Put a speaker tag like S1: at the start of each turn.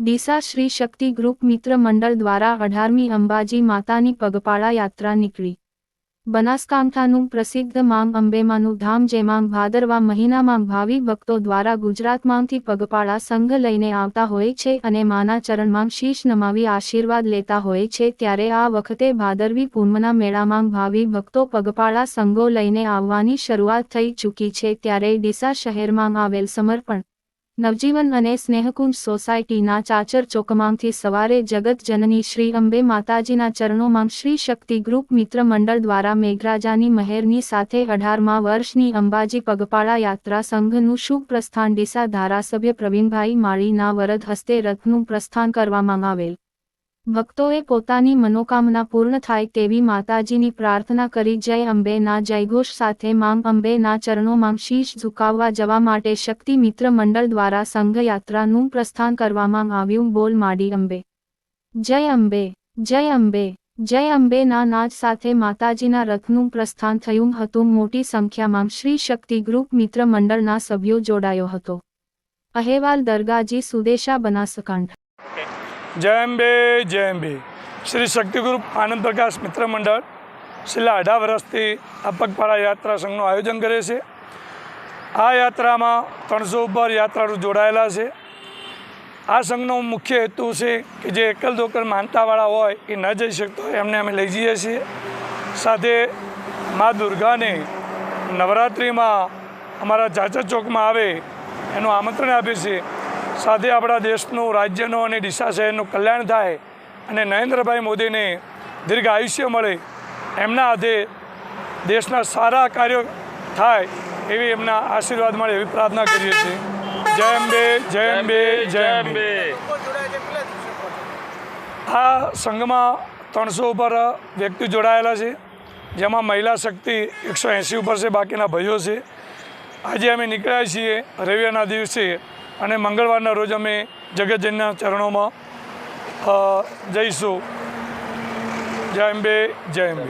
S1: ડીસા શ્રી શક્તિ group મિત્ર મંડળ દ્વારા અઢારમી અંબાજી માતાની પગપાળા યાત્રા નીકળી. બનાસકાંઠાનું પ્રસિદ્ધ માંગ અંબેમાનું ધામ જેમાં ભાદરવા મહિનામાં ભાવિ ભક્તો દ્વારા ગુજરાતમાંથી પગપાળા સંઘ લઈને આવતા હોય છે અને માના ચરણમાં શીશ નમાવી આશીર્વાદ લેતા હોય છે ત્યારે આ વખતે ભાદરવી પૂર્ણના મેળામાં ભાવિ ભક્તો પગપાળા સંઘો લઈને આવવાની શરૂઆત થઈ ચૂકી છે ત્યારે ડીસા શહેરમાં આવેલ સમર્પણ નવજીવન અને સ્નેહકુંજ સોસાયટીના ચાચર ચોકમાંથી સવારે જગત જનની શ્રી અંબે માતાજીના ચરણોમાં શ્રી શક્તિ ગ્રુપ મિત્ર મંડળ દ્વારા મેઘરાજાની મહેરની સાથે અઢારમા વર્ષની અંબાજી પગપાળા યાત્રા સંઘનું શુભ પ્રસ્થાન ડીસા ધારાસભ્ય પ્રવીણભાઈ માળીના વરદ હસ્તે રથનું પ્રસ્થાન કરવામાં આવેલ. ભક્તોએ પોતાની મનોકામના પૂર્ણ થાય તેવી માતાજીની પ્રાર્થના કરી, જય અંબેના જયઘોષ સાથે માંગ અંબેના ચરણોમાં શીશ ઝુકાવવા જવા માટે શક્તિ મિત્ર મંડળ દ્વારા સંઘયાત્રાનું પ્રસ્થાન કરવામાં આવ્યું, બોલ માડી અંબે. જય અંબે જય અંબે, જય અંબેના નાચ સાથે માતાજીના રથનું પ્રસ્થાન થયું હતું, મોટી સંખ્યામાં શ્રી શક્તિ ગ્રુપ મિત્ર મંડળના સભ્યો જોડાયો હતો. અહેવાલ દરગાજી સુદેશા બનાસકાંઠા.
S2: જય અંબે જય અંબે. શ્રી શક્તિગુરુ આનંદ પ્રકાશ મિત્ર મંડળ છેલ્લા અઢાર વર્ષથી આ પગપાળા યાત્રા સંઘનું આયોજન કરે છે. આ યાત્રામાં ત્રણસો ઉપર યાત્રાળુ જોડાયેલા છે. આ સંઘનો મુખ્ય હેતુ છે કે જે એકલ દોકલ માનતાવાળા હોય એ ન જઈ શકતો હોય એમને અમે લઈ જઈએ છીએ. સાથે મા દુર્ગાને નવરાત્રિમાં અમારા ચાચા ચોકમાં આવે એનું આમંત્રણ આપીએ છીએ સાથે આપણા દેશનું રાજ્યનું અને ડીસા શહેરનું કલ્યાણ થાય અને નરેન્દ્રભાઈ મોદીને દીર્ઘ આયુષ્ય મળે એમના હાથે દેશના સારા કાર્યો થાય એવી એમના આશીર્વાદ મળે એવી પ્રાર્થના કરીએ છીએ. જય અંબે જય અંબે જય અંબે. આ સંઘમાં ત્રણસો ઉપર વ્યક્તિ જોડાયેલા છે જેમાં મહિલા શક્તિ એકસો એંસી ઉપર છે બાકીના ભાઈઓ છે. આજે અમે નીકળ્યા છીએ રવિવારના દિવસે અને મંગળવારના રોજ અમે જગતજનના ચરણોમાં જઈશું. જય અંબે જય અંબે.